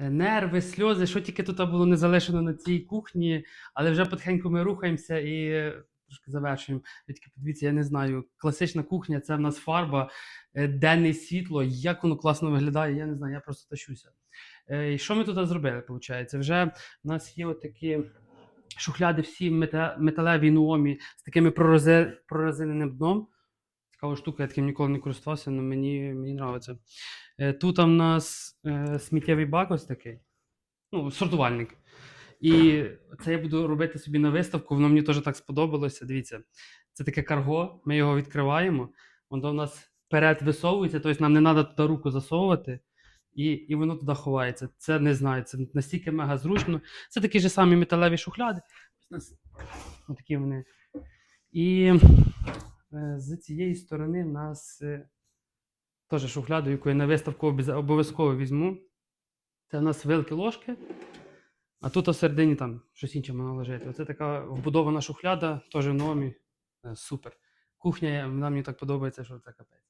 е, нерви, сльози, що тільки тут було не залишено на цій кухні, але вже потихеньку ми рухаємося і е, трошки завершуємо. Тільки подивіться, я не знаю. Класична кухня це в нас фарба, е, денне світло. Як воно класно виглядає, я не знаю, я просто тащуся. І що ми тут зробили? Виходить? Вже в нас є отакі шухляди всі мета- металеві нуомі з такими прорезиненим дном. Цікава штука, я таким ніколи не користувався, але мені, мені подобається. Е, Тут в нас е, сміттєвий бак ось такий, ну, сортувальник. І це я буду робити собі на виставку, воно мені теж так сподобалося. Дивіться, це таке карго, ми його відкриваємо, воно в нас вперед висовується, тобто нам не треба туди руку засовувати, і, і воно туди ховається. Це не знаю, це настільки мега зручно. Це такі ж самі металеві шухляди. Ось у Отакі вони. І з цієї сторони в нас е, теж шухляду, яку я на виставку обов'язково візьму. Це в нас вилки ложки. А тут осередині там щось інше має лежати. Оце така вбудована шухляда, теж в номі. Е, Супер. Кухня, вона мені так подобається, що це капець.